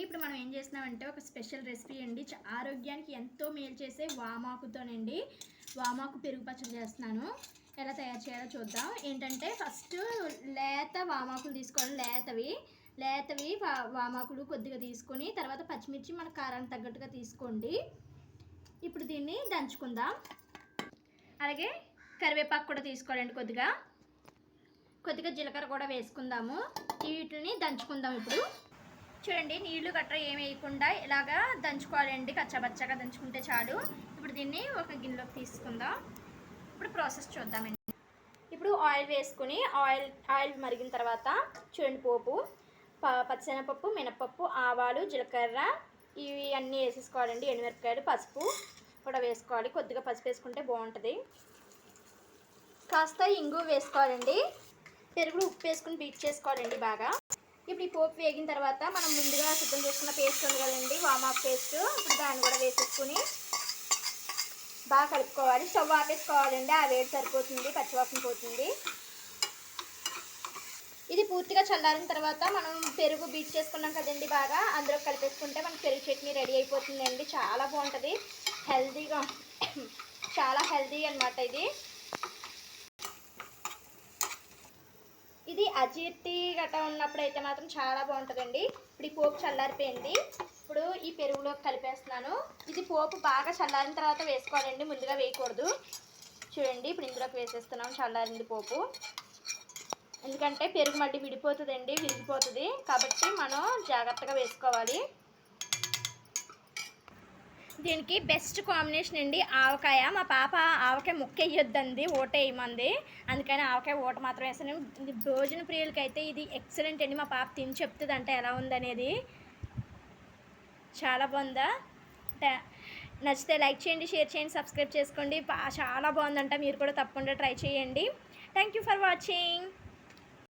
ఇప్పుడు మనం ఏం చేస్తున్నామంటే ఒక స్పెషల్ రెసిపీ అండి. ఆరోగ్యానికి ఎంతో మేలు చేసే వామాకుతోనండి. వామాకు పెరుగు పచ్చడి చేస్తున్నాను. ఎలా తయారు చేయాలో చూద్దాం. ఏంటంటే ఫస్ట్ లేత వామాకులు తీసుకోవాలి. లేతవి. లేతవి వా- వామాకులు కొద్దిగా తీసుకొని తర్వాత పచ్చిమిర్చి మన కారానికి తగ్గట్టుగా తీసుకోండి. ఇప్పుడు దీన్ని దంచుకుందాం. అలాగే కరివేపాకు కూడా తీసుకోవాలండి కొద్దిగా. కొద్దిగా జీలకర్ర కూడా వేసుకుందాము. వీటిని దంచుకుందాం ఇప్పుడు. చూడండి నీళ్ళు గట్రా ఏం వేయకుండా ఇలాగా దంచుకోవాలండి కచ్చబచ్చగా దంచుకుంటే చాలు. ఇప్పుడు దీన్ని ఒక గిన్నెలోకి తీసుకుందాం. ఇప్పుడు ప్రాసెస్ చూద్దామండి. ఇప్పుడు ఆయిల్ వేసుకుని ఆయిల్ ఆయిల్ మరిగిన తర్వాత చూడండి పోపు ప పచ్చిశనగపప్పు మినపప్పు ఆవాలు జీలకర్ర ఇవి అన్నీ వేసేసుకోవాలండి. ఎండుమిరపకాయలు పసుపు కూడా వేసుకోవాలి. కొద్దిగా పసుపు వేసుకుంటే బాగుంటుంది. కాస్త ఇంగు వేసుకోవాలండి. పెరుగు ఉప్పు వేసుకుని బీట్ చేసుకోవాలండి బాగా. ఇప్పుడు ఈ పోపు వేగిన తర్వాత మనం ముందుగా సిద్ధం చేసుకున్న పేస్ట్ ఉంది కదండి వామాప్ పేస్ట్. ఇప్పుడు దాన్ని కూడా వేసేసుకుని బాగా కలుపుకోవాలి. స్టవ్ ఆపేసుకోవాలండి ఆ వేడి సరిపోతుంది పచ్చివాసన పోతుంది. ఇది పూర్తిగా చల్లారిన తర్వాత మనం పెరుగు బీట్ చేసుకున్నాం కదండి బాగా అందులో కలిపేసుకుంటే మనకి పెరుగు చట్నీ రెడీ అయిపోతుందండి. చాలా బాగుంటుంది. హెల్తీగా చాలా హెల్తీ అన్నమాట ఇది. ఇది అజీర్తి గట్రా ఉన్నప్పుడు అయితే మాత్రం చాలా బాగుంటుందండి. ఇప్పుడు ఈ పోపు చల్లారిపోయింది. ఇప్పుడు ఈ పెరుగులో కలిపేస్తున్నాను. ఇది పోపు బాగా చల్లారిన తర్వాత వేసుకోవాలండి. ముందుగా వేయకూడదు. చూడండి ఇప్పుడు ఇందులోకి వేసేస్తున్నాం చల్లారింది పోపు. ఎందుకంటే పెరుగు మళ్ళీ విడిపోతుందండి విరిగిపోతుంది. కాబట్టి మనం జాగ్రత్తగా వేసుకోవాలి. దీనికి బెస్ట్ కాంబినేషన్ అండి. ఆవకాయ. మా పాప ఆవకాయ ముక్క వేయొద్దండి ఓట వేయమంది అందుకని ఆవకాయ ఓట మాత్రం వేస్తాను. భోజన ప్రియులకైతే ఇది ఎక్సలెంట్ అండి. మా పాప తిని చెప్తుంది అంటే ఎలా ఉందనేది. చాలా బాగుందా? ట- నచ్చితే లైక్ చేయండి షేర్ చేయండి సబ్స్క్రైబ్ చేసుకోండి. చాలా బాగుందంట. మీరు కూడా తప్పకుండా ట్రై చేయండి. Thank you for watching